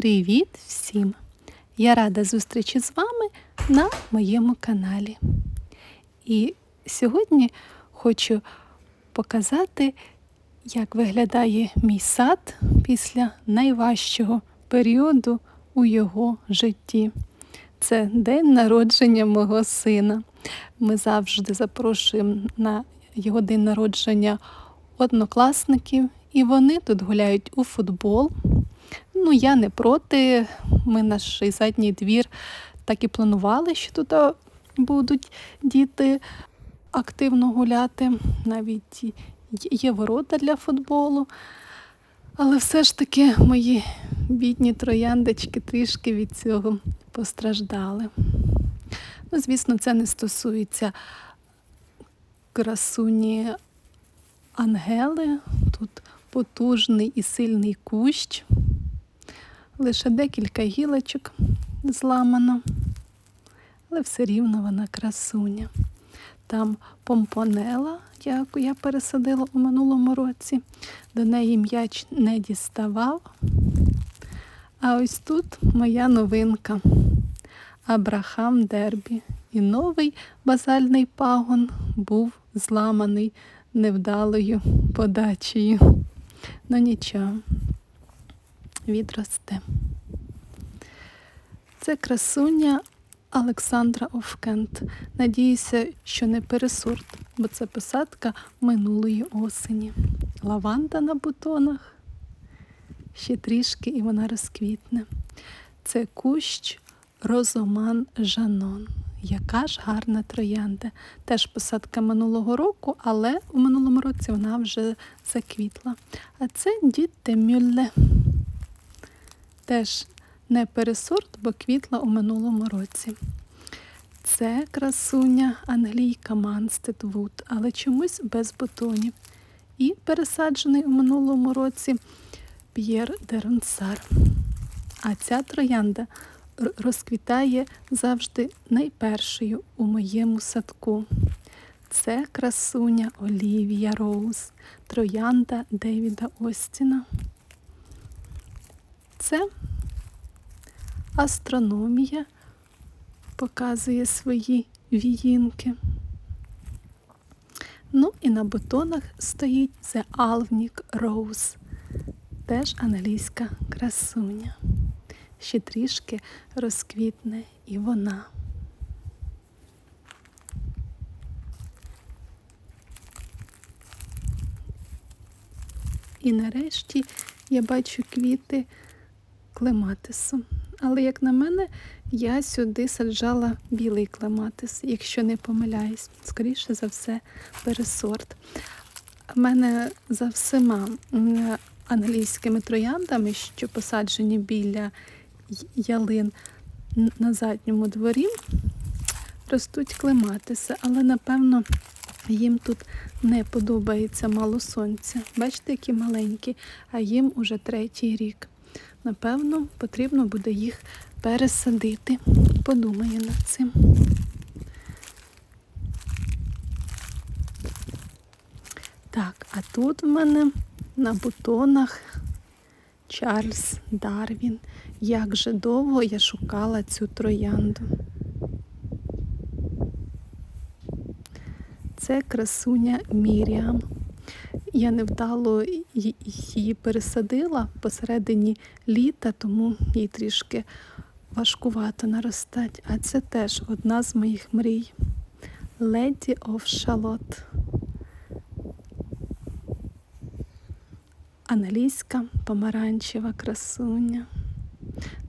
Привіт всім! Я рада зустрічі з вами на моєму каналі. І сьогодні хочу показати, як виглядає мій сад після найважчого періоду у його житті. Це день народження мого сина. Ми завжди запрошуємо на його день народження однокласників, і вони тут гуляють у футбол. Ну, я не проти. Ми наш задній двір так і планували, що тут будуть діти активно гуляти. Навіть є ворота для футболу. Але все ж таки мої бідні трояндочки трішки від цього постраждали. Ну, звісно, це не стосується красуні Ангели. Тут потужний і сильний кущ. Лише декілька гілочок зламано, але все рівно вона красуня. Там помпонела, яку я пересадила у минулому році. До неї м'яч не діставав. А ось тут моя новинка Абрахам Дербі. І новий базальний пагон був зламаний невдалою подачею. Ну нічого, відросте. Це красуня Олександра Овкент. Надіюся, що не пересорт, бо це посадка минулої осені. Лаванда на бутонах. Ще трішки і вона розквітне. Це кущ Розоман Жанон. Яка ж гарна троянда. Теж посадка минулого року, але у минулому році вона вже заквітла. А це Дітте Мюлле. Теж не пересорт, бо квітла у минулому році. Це красуня англійка Манстед Вуд, але чомусь без бутонів. І пересаджений у минулому році П'єр Деронсар. А ця троянда розквітає завжди найпершою у моєму садку. Це красуня Олівія Роуз, троянда Девіда Остіна. Це астрономія показує свої віїнки. Ну і на бутонах стоїть The Alvnik Rose, теж англійська красуня ще трішки розквітне і вона. І нарешті я бачу квіти клематису. Але, як на мене, я сюди саджала білий клематис, якщо не помиляюсь, скоріше за все, пересорт. У мене за всіма англійськими трояндами, що посаджені біля ялин на задньому дворі ростуть клематиси, але, напевно, їм тут не подобається мало сонця. Бачите, які маленькі, а їм уже третій рік. Напевно, потрібно буде їх пересадити. Подумаю над цим. Так, а тут в мене на бутонах Чарльз Дарвін. Як же довго я шукала цю троянду. Це красуня Міріам. Я невдало її пересадила посередині літа, тому їй трішки важкувато наростати. А це теж одна з моїх мрій. Леді оф Шалот. Англійська помаранчева красуня.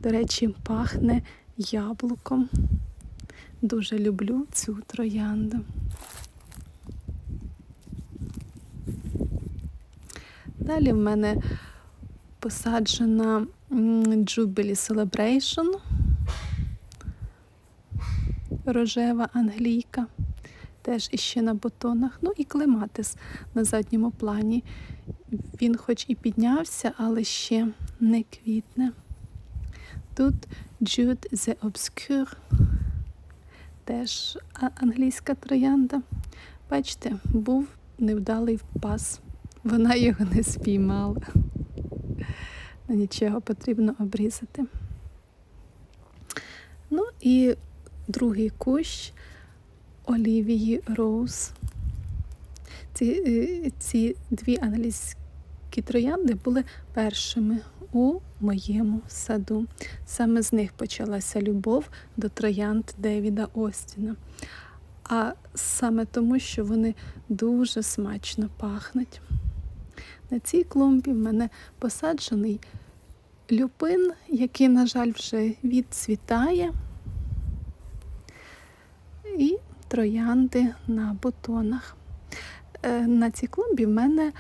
До речі, пахне яблуком. Дуже люблю цю троянду. Далі в мене посаджена Jubilee Celebration, рожева англійка, теж іще на бутонах. Ну і клематис на задньому плані. Він хоч і піднявся, але ще не квітне. Тут Jude the Obscure, теж англійська троянда. Бачите, був невдалий впас. Вона його не спіймала. нічого потрібно обрізати. Ну і другий кущ Олівії Роуз. Ці, е, ці дві англійські троянди були першими у моєму саду. Саме з них почалася любов до троянд Девіда Остіна. А саме тому, що вони дуже смачно пахнуть. На цій клумбі в мене посаджений люпин, який, на жаль, вже відцвітає. І троянди на бутонах. Е, На цій клумбі в мене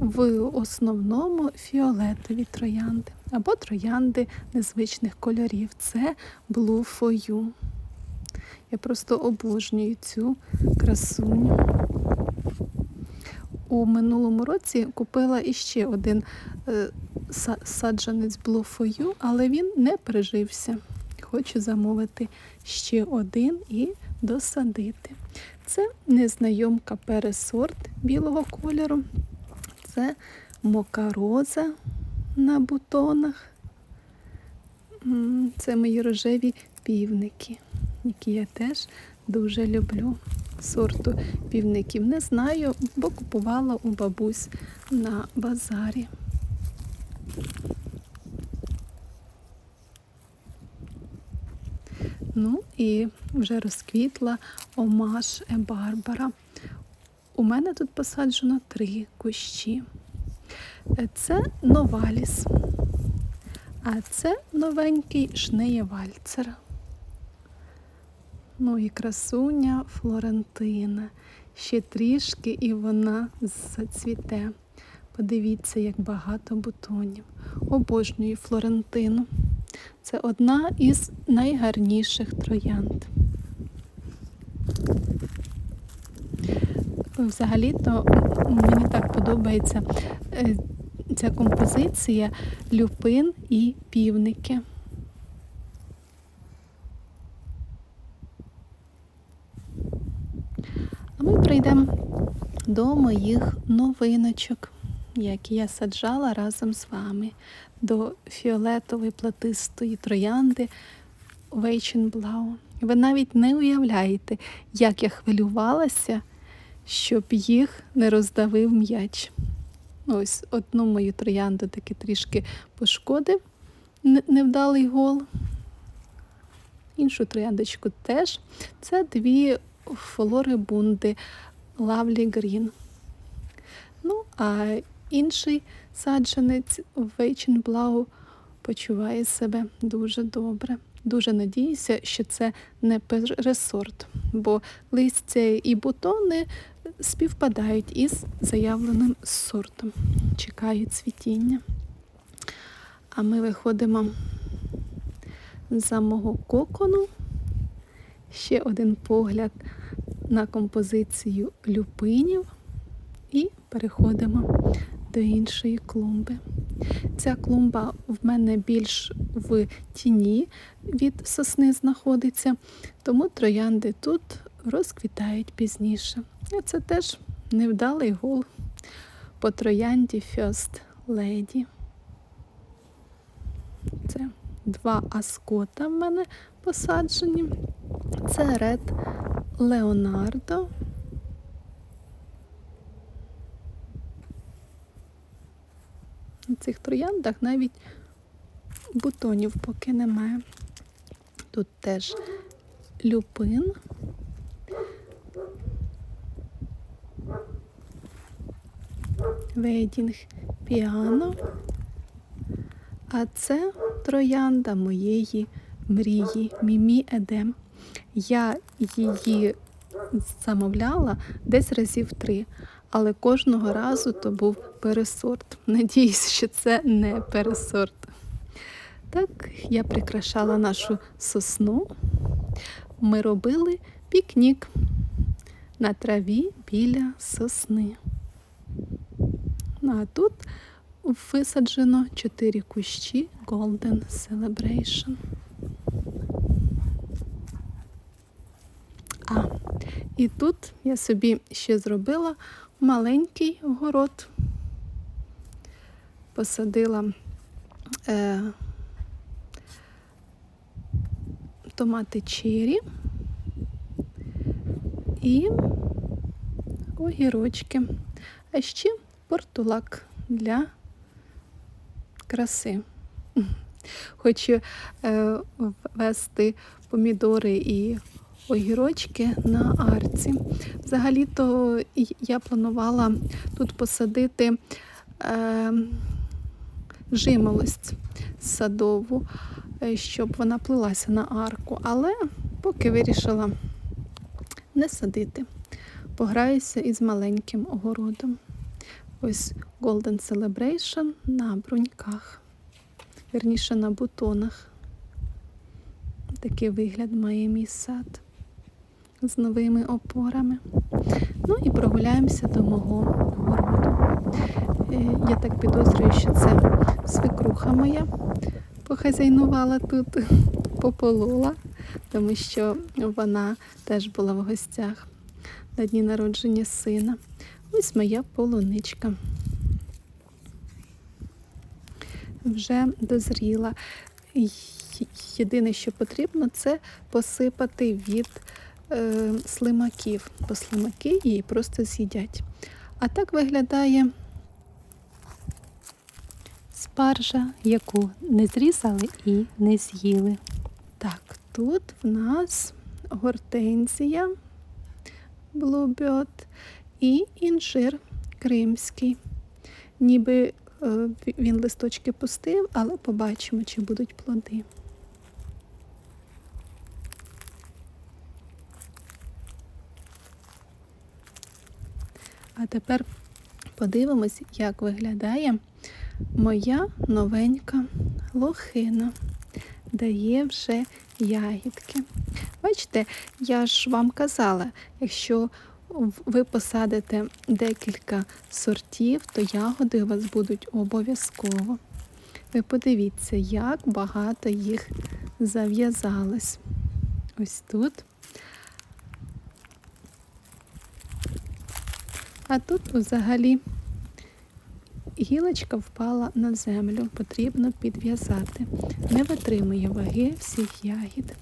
в основному фіолетові троянди або троянди незвичних кольорів. Це Blue for You. Я просто обожнюю цю красуню. У минулому році купила іще один е, саджанець You, але він не прижився. Хочу замовити ще один і досадити. Це незнайомка пересорт білого кольору. Це мокароза на бутонах. Це мої рожеві півники, які я теж дуже люблю. Сорту півників не знаю, бо купувала у бабусь на базарі. Ну і вже розквітла омаш Барбара. У мене тут посаджено три кущі. Це новаліс, а це новенький шнеєвальцер. Ну і красуня Флорентина. Ще трішки і вона зацвіте. Подивіться, як багато бутонів. Обожнюю Флорентину. Це одна із найгарніших троянд. Взагалі-то мені так подобається е, ця композиція люпин і півники. Ми прийдемо до моїх новиночок, які я саджала разом з вами, до фіолетової платистої троянди Вейченблау. Ви навіть не уявляєте, як я хвилювалася, щоб їх не роздавив м'яч. Ось одну мою троянду таки трішки пошкодив невдалий гол. Іншу трояндочку теж. Це дві флорибунди Lovely Green. Ну, а інший саджанець Вейченблау почуває себе дуже добре. Дуже надіюся, що це не пересорт, бо листя і бутони співпадають із заявленим сортом. Чекаю цвітіння. А ми виходимо за мого кокону. Ще один погляд на композицію люпинів і переходимо до іншої клумби. Ця клумба в мене більш в тіні від сосни знаходиться, тому троянди тут розквітають пізніше. І це теж невдалий гол по троянді First Lady. Це два аскота в мене посаджені. Це Ред Леонардо. На цих трояндах навіть бутонів поки немає. Тут теж люпин. Вейдінг піано. А це троянда моєї мрії Мімі Едем. Я її замовляла десь разів три, але кожного разу то був пересорт. Надіюсь, що це не пересорт. Так, я прикрашала нашу сосну. Ми робили пікнік на траві біля сосни. Ну, а тут висаджено чотири кущі Golden Celebration. А, і тут я собі ще зробила маленький город. Посадила е, томати чері і огірочки, а ще портулак для краси. Хочу е, ввести помідори і огірочки на арці. Взагалі-то я планувала тут посадити е, жимолость садову, е, щоб вона плилася на арку, але поки вирішила не садити. Пограюся із маленьким огородом. Ось Golden Celebration на бруньках, вірніше на бутонах. Такий вигляд має мій сад з новими опорами. Ну і прогуляємося до мого городу. Е, Я так підозрюю, що це свекруха моя похазяйнувала тут, пополола, тому що вона теж була в гостях на дні народження сина. Ось моя полуничка. Вже дозріла. Єдине, що потрібно, це посипати від е, слимаків, бо слимаки її просто з'їдять. А так виглядає Спаржа, яку не зрізали і не з'їли. Так, тут в нас гортензія, блубіот і інжир кримський. Ніби е, він листочки пустив, але побачимо, чи будуть плоди. А тепер подивимось, як виглядає моя новенька лохина дає вже ягідки. Бачите, я ж вам казала, якщо ви посадите декілька сортів, то ягоди у вас будуть обов'язково. Ви подивіться, як багато їх зав'язалось. Ось тут. А тут взагалі гілочка впала на землю, потрібно підв'язати. Не витримує ваги всіх ягід.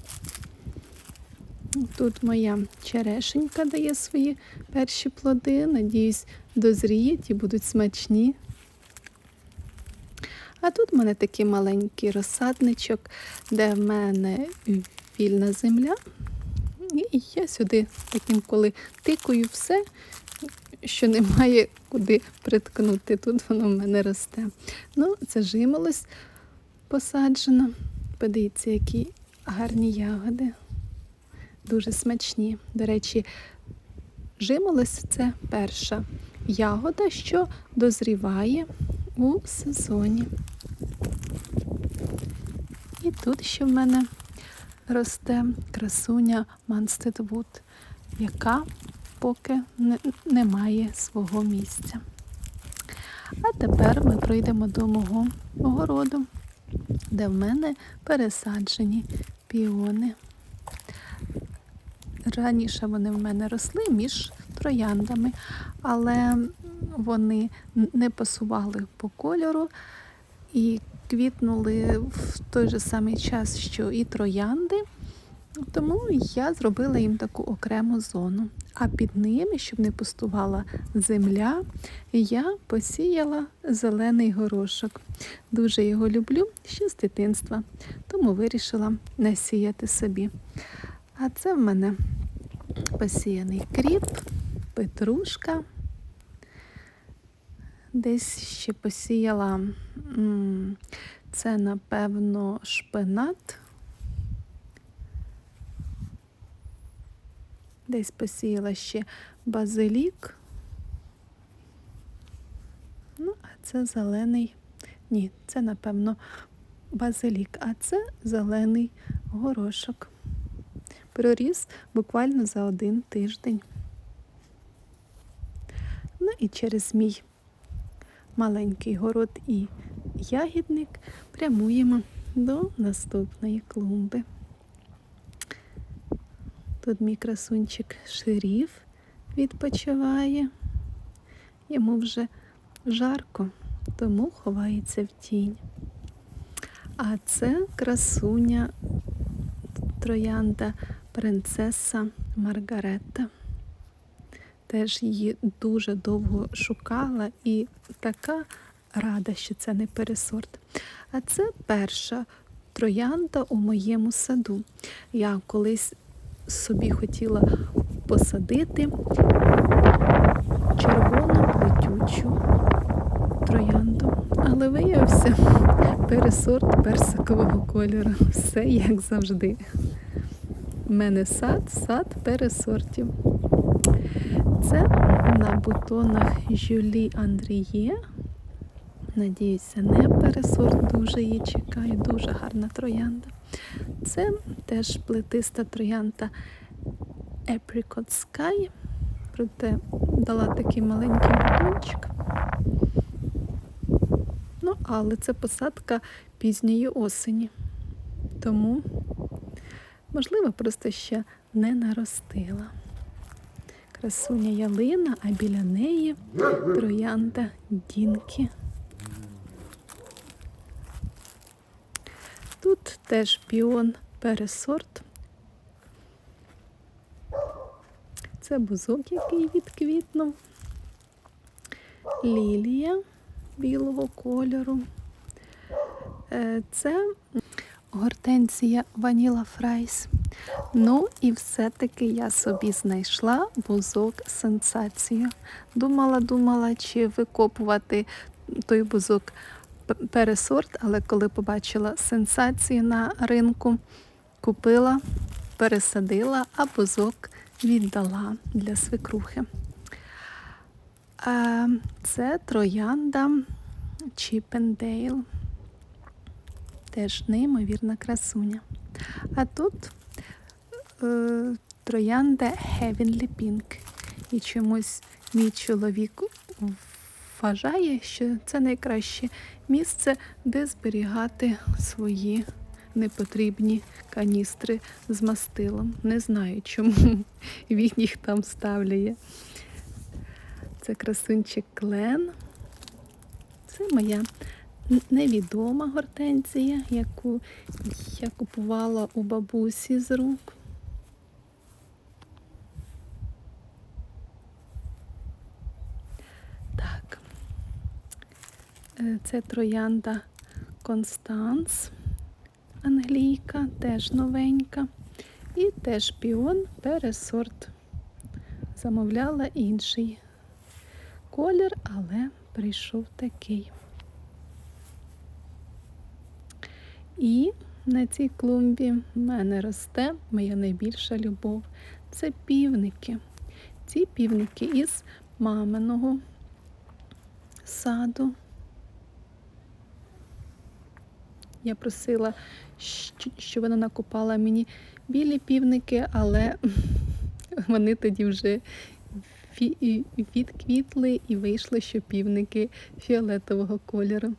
Тут моя черешенька дає свої перші плоди. Надіюсь, дозріють і будуть смачні. А тут в мене такий маленький розсадничок, де в мене вільна земля. І я сюди так інколи тикаю все, що немає куди приткнути. Тут воно в мене росте. Ну, це жимолось посаджено. Подивіться, які гарні ягоди. Дуже смачні. До речі, жимолось це перша ягода, що дозріває у сезоні. І тут ще в мене росте красуня Манстедвуд, яка поки не, не свого місця. А тепер ми пройдемо до мого огороду, де в мене пересаджені піони. Раніше вони в мене росли між трояндами, але вони не пасували по кольору і квітнули в той же самий час, що і троянди. Тому я зробила їм таку окрему зону. А під ними, щоб не пустувала земля, я посіяла зелений горошок. Дуже його люблю ще з дитинства, тому вирішила насіяти собі. А це в мене посіяний кріп, петрушка. Десь ще посіяла це, напевно, шпинат. Десь посіяла ще базилік. Ну, а це зелений. Ні, це, напевно, базилік, а це зелений горошок. Проріс буквально за один тиждень. Ну і через мій маленький город і ягідник прямуємо до наступної клумби. Тут мій красунчик шеріф відпочиває. Йому вже жарко, тому ховається в тінь. А це красуня троянда принцеса Маргаретта. Теж її дуже довго шукала і така рада, що це не пересорт. А це перша троянда у моєму саду. Я колись собі хотіла посадити червону плетючу троянду, але виявився пересорт персикового кольору. Все як завжди. У мене сад, сад пересортів. Це на бутонах Жюлі Андріє. Надіюся, не пересорт, дуже її чекаю, дуже гарна троянда. Це теж плетиста троянда Apricot Sky. Проте дала такий маленький бутончик. Ну, але це посадка пізньої осені. Тому, можливо, просто ще не наростила. Красуня ялина, а біля неї троянда Дінки. Тут теж піон пересорт. Це бузок, який відквітнув. Лілія білого кольору. Е, Це гортензія Ваніла Фрайс. Ну і все-таки я собі знайшла бузок сенсацію. Думала, думала, чи викопувати той бузок пересорт, але коли побачила сенсацію на ринку, купила, пересадила, а бузок віддала для свекрухи. Це троянда Чіпендейл. Теж неймовірна красуня. А тут е, троянда Heavenly Pink. І чомусь мій чоловік вважає, що це найкраще місце, де зберігати свої непотрібні каністри з мастилом. Не знаю, чому він їх там ставляє. Це красунчик Клен. Це моя невідома гортензія, яку я купувала у бабусі з рук. Так. Е, Це троянда Констанс, англійка, теж новенька. І теж піон пересорт. Замовляла інший колір, але прийшов такий. І на цій клумбі в мене росте моя найбільша любов. Це півники. Ці півники із маминого саду. Я просила, щоб вона накопала мені білі півники, але вони тоді вже відквітли і вийшло, що півники фіолетового кольору.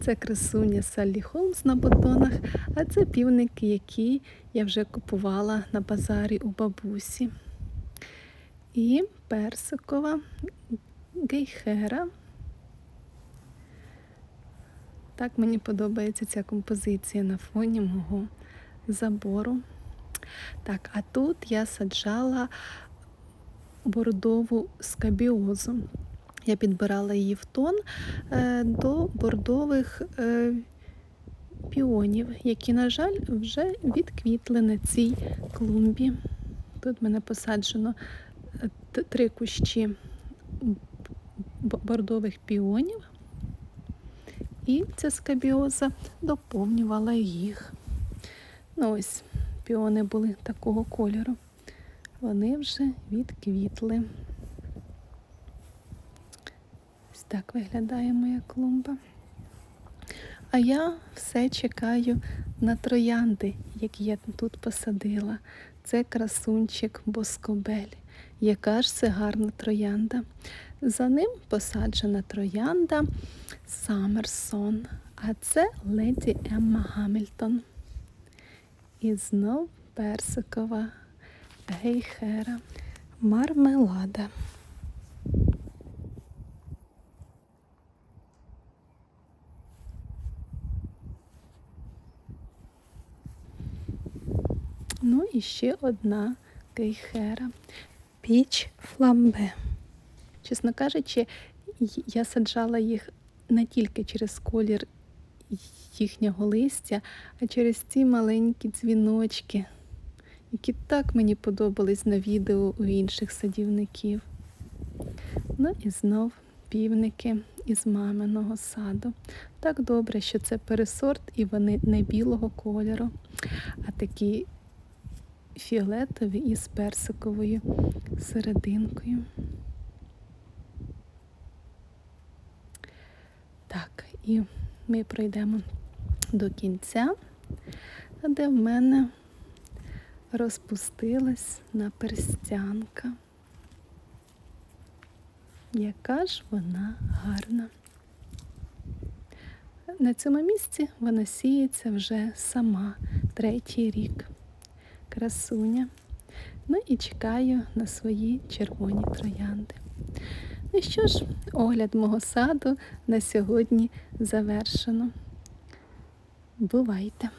Це красуня Саллі Холмс на бутонах, а це півники, які я вже купувала на базарі у бабусі. І персикова гейхера. Так мені подобається ця композиція на фоні мого забору. Так, а тут я саджала бордову скабіозу. Я підбирала її в тон е, до бордових е, піонів, які, на жаль, вже відквітли на цій клумбі. Тут в мене посаджено е, три кущі бордових піонів, і ця скабіоза доповнювала їх. Ну ось, піони були такого кольору. Вони вже відквітли. Ось так виглядає моя клумба. А я все чекаю на троянди, які я тут посадила. Це красунчик Боскобель. Яка ж це гарна троянда. За ним посаджена троянда Саммерсон. А це леді Емма Гамільтон. І знов персикова гейхера. Мармелада. Ну і ще одна гейхера. Піч фламбе. Чесно кажучи, я саджала їх не тільки через колір їхнього листя, а через ці маленькі дзвіночки, які так мені подобались на відео у інших садівників. Ну і знов півники із маминого саду. Так добре, що це пересорт, і вони не білого кольору, а такі фіолетові із персиковою серединкою. Так, і ми пройдемо до кінця, де в мене розпустилась наперстянка. Яка ж вона гарна. На цьому місці вона сіється вже сама третій рік. Красуня. Ну і чекаю на свої червоні троянди. Ну що ж, огляд мого саду на сьогодні завершено. Бувайте!